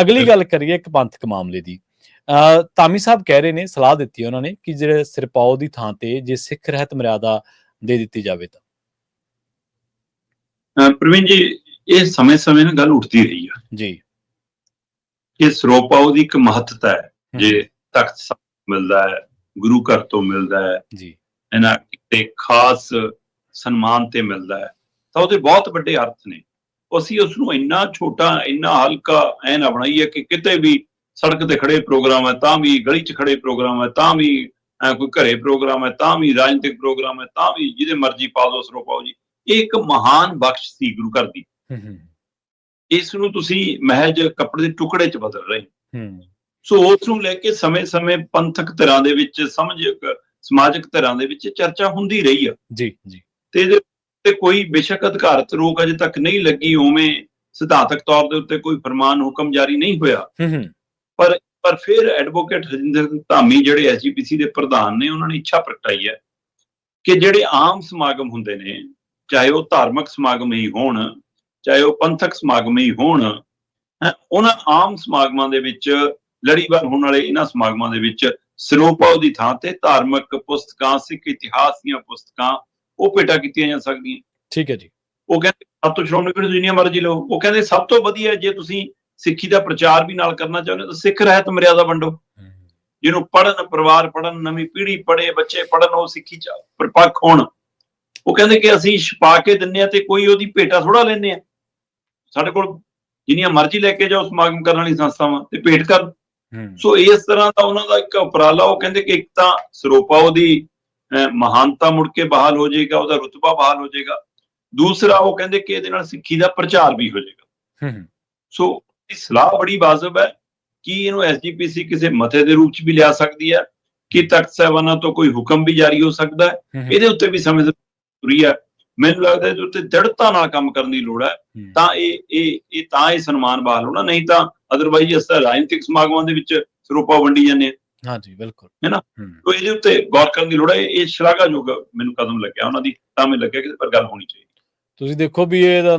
ਅਗਲੀ ਗੱਲ ਕਰੀਏ ਇੱਕ ਪੰਥਕ ਮਾਮਲੇ ਦੀ। ਤਾਮੀ ਸਾਹਿਬ ਕਹਿ ਰਹੇ ਨੇ ਸਲਾਹ ਦਿੱਤੀ ਉਹਨਾਂ ਨੇ ਕਿ ਜਿਹੜੇ ਸਿਰਪਾਓ ਦੀ ਥਾਂ ਤੇ ਜੇ ਸਿੱਖ ਰਹਿਤ ਮਰਿਆਦਾ ਦੇ ਦਿੱਤੀ ਜਾਵੇ ਤਾਂ। ਪ੍ਰਵੀਨ ਜੀ ਇਹ ਸਮੇਂ-ਸਮੇਂ ਨਾਲ ਗੱਲ ਉੱਠਦੀ ਰਹੀ ਆ। ਜੀ। ਕਿ ਸਰੋਪਾਓ ਦੀ ਇੱਕ ਮਹੱਤਤਾ ਹੈ। ਜੇ ਤਖਤ ਸਾਹਿਬ ਮਿਲਦਾ ਹੈ ਗੁਰੂ ਘਰ ਤੋਂ ਮਿਲਦਾ ਹੈ ਜੀ। ਇਹਨਾਂ ਤੇ ਖਾਸ ਸਨਮਾਨ ਤੇ ਮਿਲਦਾ ਹੈ ਤਾਂ ਉਹਦੇ ਬਹੁਤ ਵੱਡੇ ਅਰਥ ਨੇ। ਅਸੀਂ ਉਸ ਨੂੰ ਇੰਨਾ ਛੋਟਾ ਇੰਨਾ ਹਲਕਾ ਐ ਨਾ ਬਣਾਈਏ ਕਿ ਕਿਤੇ ਵੀ ਸੜਕ ਤੇ ਖੜੇ ਪ੍ਰੋਗਰਾਮ ਹੈ ਤਾਂ ਵੀ ਗਲੀ 'ਚ ਖੜੇ ਪ੍ਰੋਗਰਾਮ ਹੈ ਤਾਂ ਵੀ ਕੋਈ ਘਰੇ ਪ੍ਰੋਗਰਾਮ ਹੈ ਤਾਂ ਵੀ ਰਾਜਨੀਤਿਕ ਪ੍ਰੋਗਰਾਮ ਹੈ ਤਾਂ ਵੀ ਜਿਹਦੇ ਮਰਜ਼ੀ ਪਾ ਦਿਓ ਸਰੋਪਾਓ ਜੀ। ਇਹ ਇੱਕ ਮਹਾਨ ਬਖਸ਼ ਸੀ ਗੁਰੂ ਘਰ ਦੀ। ਇਸ ਨੂੰ ਤੁਸੀਂ ਮਹਿਜ ਕੱਪੜੇ ਦੇ ਟੁਕੜੇ 'ਚ ਬਦਲ ਰਹੇ ਸੋ ਉਸ ਨੂੰ ਲੈ ਕੇ ਸਮੇਂ-ਸਮੇਂ ਪੰਥਕ ਧਿਰਾਂ ਦੇ ਵਿੱਚ ਸਮਝਕ ਸਮਾਜਿਕ ਧਿਰਾਂ ਦੇ ਵਿੱਚ ਚਰਚਾ ਹੁੰਦੀ ਰਹੀ ਆ। ਜੀ ਜੀ। ਤੇ ਇਹਦੇ ਤੇ ਕੋਈ ਬੇਸ਼ੱਕ ਅਧਿਕਾਰਤ ਰੋਕ ਅਜੇ ਤੱਕ ਨਹੀਂ ਲੱਗੀ ਉਵੇਂ ਸਿਧਾਂਤਕ ਤੌਰ ਦੇ ਉੱਤੇ ਕੋਈ ਫਰਮਾਨ ਹੁਕਮ ਜਾਰੀ ਨਹੀਂ ਹੋਇਆ। ਹੂੰ ਪਰ ਫਿਰ ਐਡਵੋਕੇਟ ਰਜਿੰਦਰ ਸਿੰਘ ਧਾਮੀ ਜਿਹੜੇ ਐਸਜੀਪੀਸੀ ਦੇ ਪ੍ਰਧਾਨ ਨੇ ਉਹਨਾਂ ਨੇ ਇੱਛਾ ਪ੍ਰਗਟਾਈ ਹੈ ਕਿ ਜਿਹੜੇ ਆਮ ਸਮਾਗਮ ਹੁੰਦੇ ਨੇ ਚਾਹੇ ਉਹ ਧਾਰਮਿਕ ਸਮਾਗਮ ਹੀ ਹੋਣ ਚਾਹੇ ਉਹ ਪੰਥਕ ਸਮਾਗਮ ਹੀ ਹੋਣ ਉਹਨਾਂ ਆਮ ਸਮਾਗਮਾਂ ਦੇ ਵਿੱਚ ਲੜੀਵਾਰ ਹੋਣ ਵਾਲੇ ਇਹਨਾਂ ਸਮਾਗਮਾਂ ਦੇ ਵਿੱਚ ਸਰੋਪਾਓ ਦੀ ਥਾਂ ਤੇ ਧਾਰਮਿਕ ਪੁਸਤਕਾਂ ਸਿੱਖ ਇਤਿਹਾਸ ਦੀਆਂ ਪੁਸਤਕਾਂ ਉਹ ਭੇਟਾ ਕੀਤੀਆਂ ਜਾ ਸਕਦੀਆਂ। ਠੀਕ ਹੈ ਜੀ। ਉਹ ਕਹਿੰਦੇ ਸਭ ਤੋਂ ਸ਼੍ਰੋਮਣੀ ਕਮੇਟੀ ਜਿੰਨੀਆਂ ਮਰਜ਼ੀ ਲਓ। ਉਹ ਕਹਿੰਦੇ ਸਭ ਤੋਂ ਵਧੀਆ ਜੇ ਤੁਸੀਂ ਸਿੱਖੀ ਦਾ ਪ੍ਰਚਾਰ ਵੀ ਨਾਲ ਕਰਨਾ ਚਾਹੁੰਦੇ ਤਾਂ ਸਿੱਖ ਰਹਿਤ ਮਰਿਆਦਾ ਵੰਡੋ। ਜਿਹਨੂੰ ਪੜਨ ਪਰਿਵਾਰ ਪੜਨ ਨਵੀਂ ਪੀੜ੍ਹੀ ਪੜੇ ਬੱਚੇ ਪੜਨ ਉਹ ਸਿੱਖੀ ਚ ਪਰਪੱਕ ਹੋਣ। ਉਹ ਕਹਿੰਦੇ ਕਿ ਅਸੀਂ ਛਪਾ ਕੇ ਦਿੰਨੇ ਆ ਤੇ ਕੋਈ ਉਹਦੀ ਭੇਟਾ ਥੋੜਾ ਲੈਂਦੇ ਆ। ਸਾਡੇ ਕੋਲ ਜਿੰਨੀਆਂ ਮਰਜ਼ੀ ਲੈ ਕੇ ਜਾਓ ਸਮਾਗਮ ਕਰਨ ਵਾਲੀ ਸੰਸਥਾਵਾਂ ਤੇ ਭੇਟ ਕਰ ਸੋ ਇਸ ਤਰ੍ਹਾਂ ਦਾ ਉਹਨਾਂ ਦਾ ਇੱਕ ਉਪਰਾਲਾ ਉਹ ਕਹਿੰਦੇ ਕਿ ਇੱਕ ਤਾਂ ਸਰੋਪਾ ਉਹਦੀ ਮਹਾਨਤਾ ਮੁੜ ਕੇ ਬਹਾਲ ਹੋ ਜਾਏਗਾ ਉਹਦਾ ਰੁਤਬਾ ਬਹਾਲ ਹੋ ਜਾਏਗਾ। ਦੂਸਰਾ ਉਹ ਕਹਿੰਦੇ ਕਿ ਇਹਦੇ ਨਾਲ ਸਿੱਖੀ ਦਾ ਪ੍ਰਚਾਰ ਵੀ ਹੋ ਜਾਏਗਾ। ਹੂੰ ਸੋ ਇਹ ਸਲਾਹ ਬੜੀ ਵਾਜਬ ਹੈ ਕਿ ਇਹਨੂੰ ਐਸਜੀਪੀਸੀ ਕਿਸੇ ਮਤੇ ਦੇ ਰੂਪ ਚ ਵੀ ਲਿਆ ਸਕਦੀ ਹੈ ਕਿ ਤਖਤ ਸਾਹਿਬਾਨਾਂ ਤੋਂ ਕੋਈ ਹੁਕਮ ਵੀ ਜਾਰੀ ਹੋ ਸਕਦਾ ਹੈ। ਇਹਦੇ ਉੱਤੇ ਵੀ ਸਮੇਂ ਜ਼ਰੂਰੀ ਹੈ। ਮੈਨੂੰ ਲੱਗਦਾ ਇਹਦੇ ਉੱਤੇ ਦ੍ਰਿੜਤਾ ਨਾਲ ਕੰਮ ਕਰਨ ਦੀ ਲੋੜ ਹੈ। ਹੂੰ, ਤਾਂ ਇਹ ਇਹ ਇਹ ਤਾਂ ਇਹ ਸਨਮਾਨ ਬਹਾਲ ਹੋਣਾ ਨਹੀਂ ਤਾਂ ਅਦਰਵਾਈਜ਼ ਇਸ ਤਰ੍ਹਾਂ ਰਾਜਨੀਤਿਕ ਸਮਾਗਮਾਂ ਦੇ ਵਿੱਚ ਸਰੂਪਾ ਵੰਡੀ ਜਾਂਦੇ ਆ ਹਾਂ ਜੀ ਬਿਲਕੁਲ ਹੈ ਨਾ? ਤੋ ਇਹਦੇ ਉੱਤੇ ਗੌਰ ਕਰਨ ਦੀ ਲੋੜ ਹੈ ਇਹ ਸ਼ਲਾਘਾਯੋਗ ਮੈਨੂੰ ਕਦਮ ਲੱਗਿਆ ਉਹਨਾਂ ਦੀ ਤਾਂ ਮੈਨੂੰ ਲੱਗਿਆ ਕਿ ਪਰ ਗੱਲ ਹੋਣੀ ਚਾਹੀਦੀ ਤੁਸੀਂ ਦੇਖੋ ਵੀ ਇਹਦਾ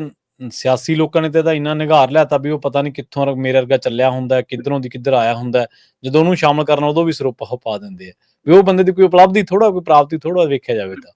ਸਿਆਸੀ ਲੋਕਾਂ ਨੇ ਤੇ ਇਹਦਾ ਇੰਨਾ ਨਿਗਾਰ ਲਿਆਤਾ ਵੀ ਉਹ ਪਤਾ ਨਹੀਂ ਕਿੱਥੋਂ ਮੇਰੇ ਵਰਗਾ ਚੱਲਿਆ ਹੁੰਦਾ ਕਿੱਧਰੋਂ ਦੀ ਕਿੱਧਰ ਆਇਆ ਹੁੰਦਾ। ਜਦੋਂ ਉਹਨੂੰ ਸ਼ਾਮਲ ਕਰਨਾ ਉਦੋਂ ਵੀ ਸਰੋਪਾ ਉਹ ਪਾ ਦਿੰਦੇ ਆ ਵੀ ਉਹ ਬੰਦੇ ਦੀ ਕੋਈ ਉਪਲਬਧੀ ਥੋੜਾ ਕੋਈ ਪ੍ਰਾਪਤੀ ਥੋੜਾ ਵੇਖਿਆ ਜਾਵੇ ਤਾਂ